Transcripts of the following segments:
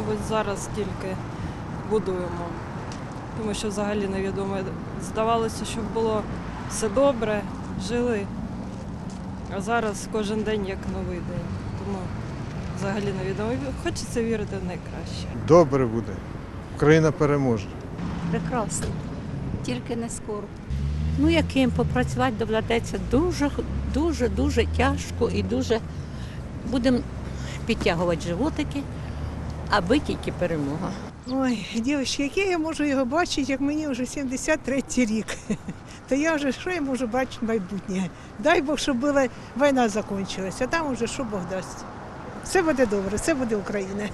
мабуть, зараз тільки будуємо. Тому що взагалі невідомо. Здавалося, щоб було все добре, жили. А зараз кожен день як новий день. Тому взагалі невідомо. Хочеться вірити в найкраще. Добре буде. Україна переможе. Прекрасно. Тільки не скоро. Ну, яким попрацювати доведеться дуже, дуже, дуже тяжко і дуже будемо підтягувати животики, аби тільки перемога. Ой, дівчатки, яке я можу його бачити, як мені вже 73 рік. То я вже що я можу бачити майбутнє? Дай Бог, щоб була війна закінчилася, а там вже що Бог дасть. Все буде добре, все буде Україна.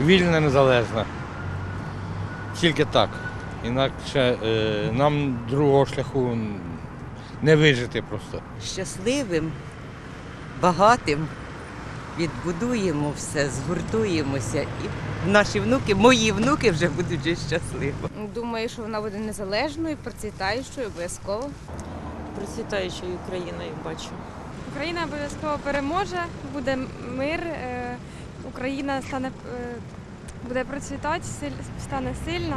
вільна, незалежна. Тільки так. Інакше е, нам другого шляху не вижити просто. щасливим, багатим. Відбудуємо все, згуртуємося, і наші внуки, мої внуки вже будуть вже щасливі. Думаю, що вона буде незалежною, процвітаючою, обов'язково. Процвітаючою Україною бачу. Україна обов'язково переможе, буде мир, е, Україна стане е, буде процвітати, стане сильна,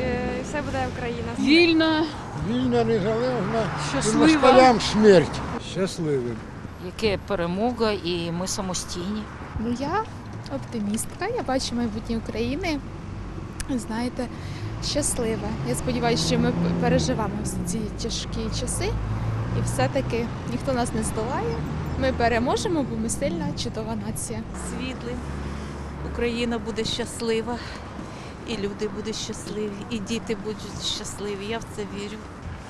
е, і все буде Україна. Вільна, Вільна, незалежна, щаслива. смерть. Щасливим. Яке перемога і ми самостійні. Ну я оптимістка, я бачу майбутнє України. Знаєте, щаслива. Я сподіваюся, що ми переживемо всі ці тяжкі часи, і все-таки ніхто нас не здолає. Ми переможемо, бо ми сильна, чудова нація. Світлим. Україна буде щаслива, і люди будуть щасливі, і діти будуть щасливі. Я в це вірю.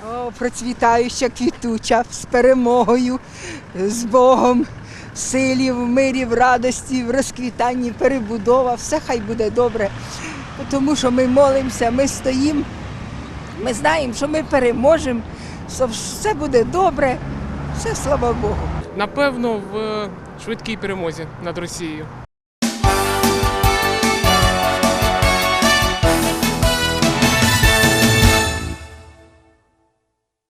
О, процвітаюча, квітуча, з перемогою, з Богом, в силі, в мирі, в радості, в розквітанні, перебудова, все хай буде добре. Тому що ми молимося, ми стоїмо, ми знаємо, що ми переможемо, що все буде добре, все слава Богу. Напевно, в швидкій перемозі над Росією.